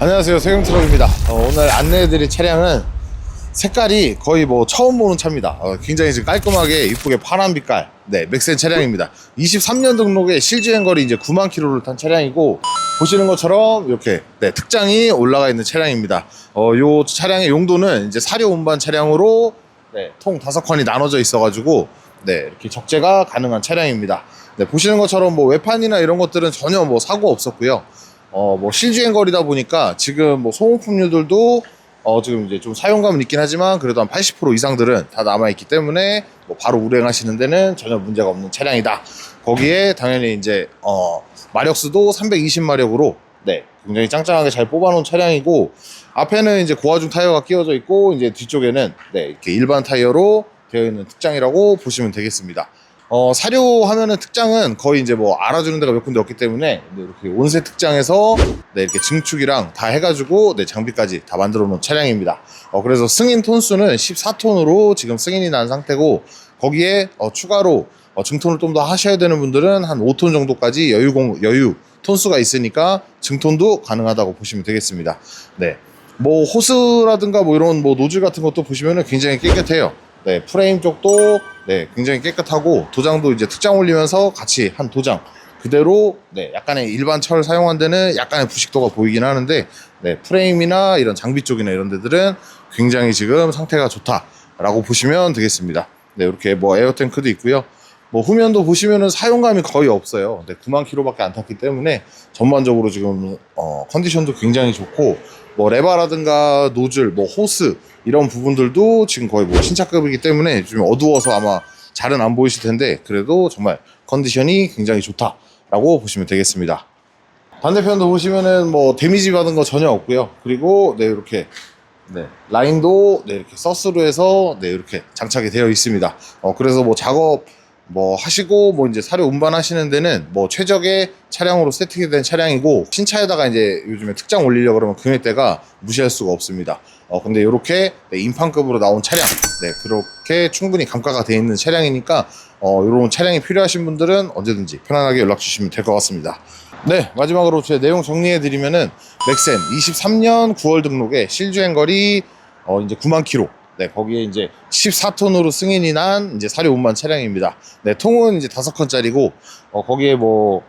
안녕하세요. 세경트럭입니다. 어, 오늘 안내해드릴 차량은 색깔이 거의 뭐 처음 보는 차입니다. 어, 굉장히 지금 깔끔하게 이쁘게 파란 빛깔. 네 맥센 차량입니다. 23년 등록에 실주행 거리 이제 9만 킬로를 탄 차량이고 보시는 것처럼 이렇게 네, 특장이 올라가 있는 차량입니다. 어, 요 차량의 용도는 이제 사료 운반 차량으로 네, 통 다섯 칸이 나눠져 있어 가지고 네, 이렇게 적재가 가능한 차량입니다. 네, 보시는 것처럼 뭐 외판이나 이런 것들은 전혀 뭐 사고 없었고요. 어, 뭐 실주행 거리다 보니까 지금 뭐 소모품류들도 어, 지금 이제 좀 사용감은 있긴 하지만 그래도 한 80% 이상들은 다 남아있기 때문에 뭐 바로 운행하시는 데는 전혀 문제가 없는 차량이다. 거기에 당연히 이제 어, 마력수도 320마력으로 네, 굉장히 짱짱하게 잘 뽑아놓은 차량이고 앞에는 이제 고화중 타이어가 끼워져 있고 이제 뒤쪽에는 네, 이렇게 일반 타이어로 되어 있는 특장이라고 보시면 되겠습니다. 어, 사료 하면은 특장은 거의 이제 뭐 알아주는 데가 몇 군데 없기 때문에 네, 이렇게 온세 특장에서 네, 이렇게 증축이랑 다 해가지고 네, 장비까지 다 만들어 놓은 차량입니다. 어, 그래서 승인 톤수는 14톤으로 지금 승인이 난 상태고 거기에 어, 추가로 어, 증톤을 좀 더 하셔야 되는 분들은 한 5톤 정도까지 여유 공, 여유 톤수가 있으니까 증톤도 가능하다고 보시면 되겠습니다. 네. 뭐 호스라든가 뭐 이런 뭐 노즐 같은 것도 보시면은 굉장히 깨끗해요. 네, 프레임 쪽도 네, 굉장히 깨끗하고 도장도 이제 특장 올리면서 같이 한 도장 그대로 네, 약간의 일반 철 사용한 데는 약간의 부식도가 보이긴 하는데 네, 프레임이나 이런 장비 쪽이나 이런 데들은 굉장히 지금 상태가 좋다라고 보시면 되겠습니다. 네, 이렇게 뭐 에어 탱크도 있고요. 뭐 후면도 보시면은 사용감이 거의 없어요. 네, 9만 킬로밖에 안 탔기 때문에 전반적으로 지금 어, 컨디션도 굉장히 좋고 뭐 레바라든가 노즐, 뭐 호스 이런 부분들도 지금 거의 뭐 신차급이기 때문에 좀 어두워서 아마 잘은 안 보이실 텐데 그래도 정말 컨디션이 굉장히 좋다라고 보시면 되겠습니다. 반대편도 보시면은 뭐 데미지 받은 거 전혀 없고요. 그리고 네 이렇게 네 라인도 네 이렇게 서스로 해서 네 이렇게 장착이 되어 있습니다. 어 그래서 뭐 작업 뭐 하시고 뭐 이제 사료 운반하시는 데는 뭐 최적의 차량으로 세팅이 된 차량이고 신차에다가 이제 요즘에 특장 올리려 고 그러면 금액대가 무시할 수가 없습니다. 어 근데 이렇게 네, 인판급으로 나온 차량, 네 그렇게 충분히 감가가 되어 있는 차량이니까 어 이런 차량이 필요하신 분들은 언제든지 편안하게 연락 주시면 될 것 같습니다. 네 마지막으로 제 내용 정리해 드리면은 넥센 23년 9월 등록에 실주행 거리 어 이제 9만 킬로. 네, 거기에 이제 14톤으로 승인이 난 이제 사료 운반 차량입니다. 네, 통은 이제 5칸짜리고, 어, 거기에 뭐,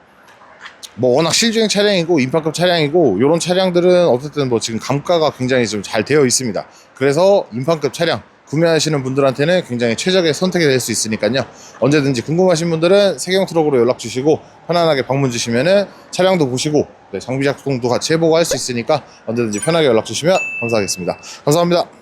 뭐 워낙 실주행 차량이고, 인파급 차량이고, 이런 차량들은 어쨌든 뭐 지금 감가가 굉장히 좀 잘 되어 있습니다. 그래서 인파급 차량 구매하시는 분들한테는 굉장히 최적의 선택이 될 수 있으니까요. 언제든지 궁금하신 분들은 세경 트럭으로 연락 주시고, 편안하게 방문 주시면은 차량도 보시고, 네, 장비 작동도 같이 해보고 할 수 있으니까 언제든지 편하게 연락 주시면 감사하겠습니다. 감사합니다.